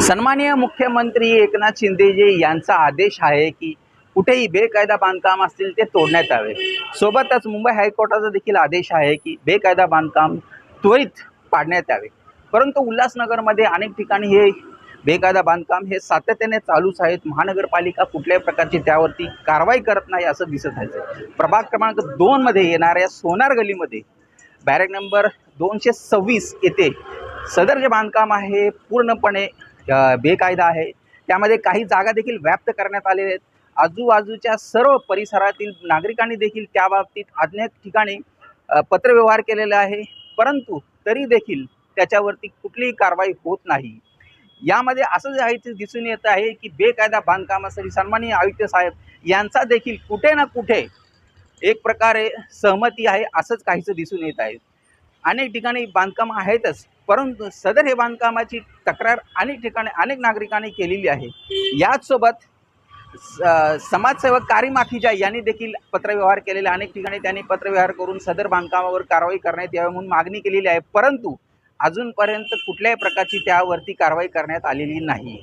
सन्माननीय मुख्यमंत्री एकनाथ शिंदेजी यांचा आदेश आहे की कुठेही बेकायदा बांधकाम असतील ते तोडण्यात यावे. सोबतच मुंबई हायकोर्टाचा देखील आदेश आहे की बेकायदा बांधकाम त्वरित पाडण्यात यावे. परंतु उल्हासनगरमध्ये अनेक ठिकाणी हे बेकायदा बांधकाम हे सातत्याने चालूच आहेत. महानगरपालिका कुठल्याही प्रकारची त्यावरती कारवाई करत नाही असं दिसत आहे. प्रभाग क्रमांक दोनमध्ये येणाऱ्या सोनार गलीमध्ये बॅरेक नंबर दोनशे सव्वीस येथे सदर जे बांधकाम आहे पूर्णपणे बेकायदा आहे. त्यामध्ये काही जागा देखील व्याप्त करण्यात आलेल्या आहेत. आजूबाजूच्या सर्व परिसरातील नागरिकांनी देखील त्या बाबतीत अनेक ठिकाणी पत्रव्यवहार केलेला आहे. परंतु तरी देखील त्याच्यावरती कुठलीही कारवाई होत नाही. यामध्ये असं जे आहे ते दिसून येत आहे की बेकायदा बांधकामासाठी सन्माननीय आयुक्त साहेब यांचा देखील कुठे ना कुठे एक प्रकारे सहमती आहे असंच काहीचं दिसून येत आहे. अनेक ठिकाणी बांधकाम आहेतच परंतु सदर हे बांधकामाची तक्रार अनेक ठिकाणी अनेक नागरिकांनी केलेली आहे. याचसोबत स- समाजसेवक कारी माखीजा यांनी देखील पत्रव्यवहार केलेले अनेक ठिकाणी त्यांनी पत्रव्यवहार करून सदर बांधकामावर कारवाई करण्यात यावी म्हणून मागणी केलेली आहे परंतु अजूनपर्यंत कुठल्याही प्रकारची त्यावरती कारवाई करण्यात आलेली नाही